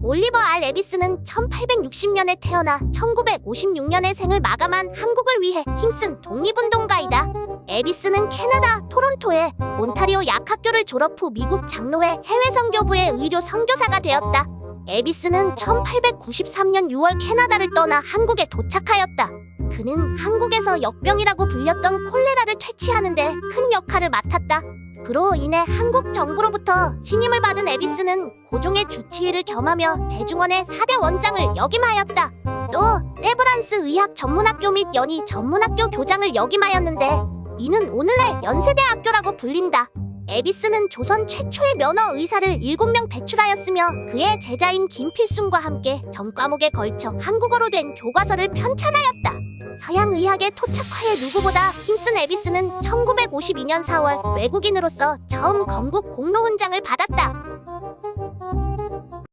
올리버 알 에비스는 1860년에 태어나 1956년에 생을 마감한 한국을 위해 힘쓴 독립운동가이다. 에비스는 캐나다 토론토의 온타리오 약학교를 졸업 후 미국 장로회 해외 선교부의 의료 선교사가 되었다. 에비스는 1893년 6월 캐나다를 떠나 한국에 도착하였다. 그는 한국에서 역병이라고 불렸던 콜레라를 퇴치하는데 큰 역할을 맡았다. 그로 인해 한국 정부로부터 신임을 받은 에비스는 고종의 주치의를 겸하며 제중원의 4대 원장을 역임하였다. 또 세브란스 의학 전문학교 및 연희 전문학교 교장을 역임하였는데 이는 오늘날 연세대학교라고 불린다. 에비스는 조선 최초의 면허 의사를 7명 배출하였으며 그의 제자인 김필순과 함께 전 과목에 걸쳐 한국어로 된 교과서를 편찬하였다. 서양 의학의 토착화에 누구보다 힘쓴 에비스는 1952년 4월 외국인으로서 처음 건국 공로 훈장을 받았다.